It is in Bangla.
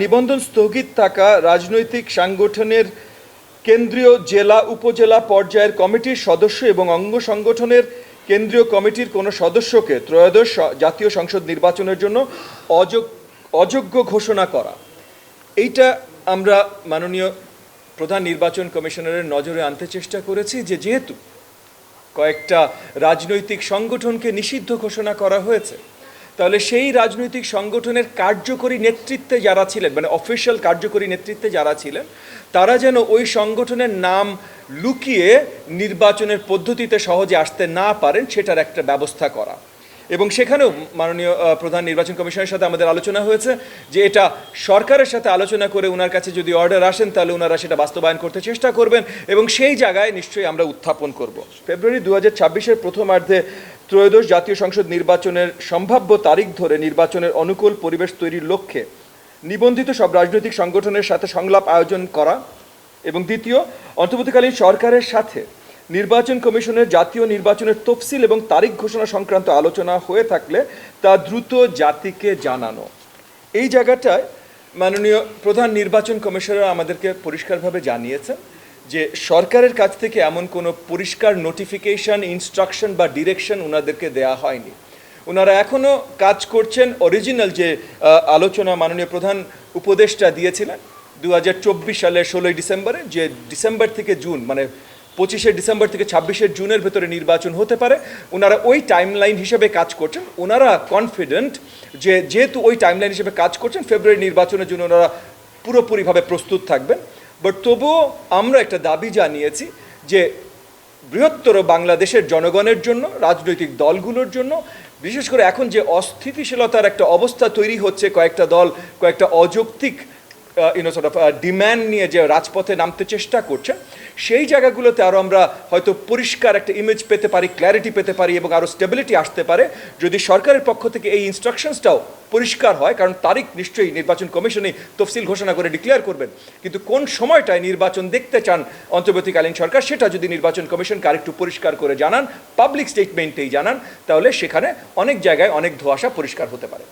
নিবন্ধন স্থগিত থাকা রাজনৈতিক সাংগঠনের কেন্দ্রীয় জেলা, উপজেলা পর্যায়ের কমিটির সদস্য এবং অঙ্গ সংগঠনের কেন্দ্রীয় কমিটির কোনো সদস্যকে ত্রয়োদশ জাতীয় সংসদ নির্বাচনের জন্য অযোগ- অযোগ্য ঘোষণা করা। এইটা আমরা মাননীয় প্রধান নির্বাচন কমিশনারের নজরে আনতে চেষ্টা করেছি যে যেহেতু কয়েকটা রাজনৈতিক সংগঠনকে নিষিদ্ধ ঘোষণা করা হয়েছে তাহলে সেই রাজনৈতিক সংগঠনের কার্যকরী নেতৃত্বে যারা ছিলেন মানে অফিসিয়াল কার্যকরী নেতৃত্বে যারা ছিলেন, তারা যেন ওই সংগঠনের নাম লুকিয়ে নির্বাচনের পদ্ধতিতে সহজে আসতে না পারেন, সেটার একটা ব্যবস্থা করা। এবং সেখানেও মাননীয় প্রধান নির্বাচন কমিশনের সাথে আমাদের আলোচনা হয়েছে যে এটা সরকারের সাথে আলোচনা করে ওনার কাছে যদি অর্ডার আসেন, তাহলে ওনারা সেটা বাস্তবায়ন করতে চেষ্টা করবেন এবং সেই জায়গায় নিশ্চয়ই আমরা উত্থাপন করব। ফেব্রুয়ারি দু হাজার ছাব্বিশের প্রথমার্ধে ত্রয়োদশ জাতীয় সংসদ নির্বাচনের সম্ভাব্য তারিখ ধরে নির্বাচনের অনুকূল পরিবেশ তৈরির লক্ষ্যে নিবন্ধিত সব রাজনৈতিক সংগঠনের সাথে সংলাপ আয়োজন করা এবং দ্বিতীয়, অন্তর্বর্তীকালীন সরকারের সাথে নির্বাচন কমিশনের জাতীয় নির্বাচনের তফসিল এবং তারিখ ঘোষণা সংক্রান্ত আলোচনা হয়ে থাকলে তা দ্রুত জাতিকে জানানো। এই জায়গাটায় মাননীয় প্রধান নির্বাচন কমিশনার আমাদেরকে পরিষ্কারভাবে জানিয়েছেন। যে সরকারের কাছ থেকে এমন কোনো পরিষ্কার নোটিফিকেশন ইনস্ট্রাকশন বা ডিরেকশন ওনাদেরকে দেয়া হয়নি। ওনারা এখনও কাজ করছেন অরিজিনাল যে আলোচনা মাননীয় প্রধান উপদেষ্টা দিয়েছিলেন দু হাজার চব্বিশ সালের ষোলোই ডিসেম্বরে, যে ডিসেম্বর থেকে জুন মানে পঁচিশে ডিসেম্বর থেকে ছাব্বিশে জুনের ভেতরে নির্বাচন হতে পারে ওনারা ওই টাইমলাইন হিসেবে কাজ করছেন। ওনারা কনফিডেন্ট যে, যেহেতু ওই টাইমলাইন হিসেবে কাজ করছেন, ফেব্রুয়ারি নির্বাচনের জন্য ওনারা পুরোপুরিভাবে প্রস্তুত থাকবেন। বাট তবুও আমরা একটা দাবি জানিয়েছি যে বৃহত্তর বাংলাদেশের জনগণের জন্য, রাজনৈতিক দলগুলোর জন্য, বিশেষ করে এখন যে অস্থিতিশীলতার একটা অবস্থা তৈরি হচ্ছে কয়েকটা দল, কয়েকটা অযৌক্তিক ইউনো সর্ট অফ ডিম্যান্ড নিয়ে যে রাজপথে নামতে চেষ্টা করছে, সেই জায়গাগুলোতে আরও আমরা হয়তো পরিষ্কার একটা ইমেজ পেতে পারি ক্ল্যারিটি পেতে পারি এবং আরও স্টেবিলিটি আসতে পারে। যদি সরকারের পক্ষ থেকে এই ইনস্ট্রাকশনসটাও পরিষ্কার হয়, কারণ তারিখ নিশ্চয়ই নির্বাচন কমিশনই তফসিল ঘোষণা করে ডিক্লেয়ার করবেন, কিন্তু কোন সময়টায় নির্বাচন দেখতে চান অন্তর্বর্তীকালীন সরকার, সেটা যদি নির্বাচন কমিশনকে আরেকটু পরিষ্কার করে জানান পাবলিক স্টেটমেন্টেই জানান, তাহলে সেখানে অনেক জায়গায় অনেক ধোঁয়াশা পরিষ্কার হতে পারে।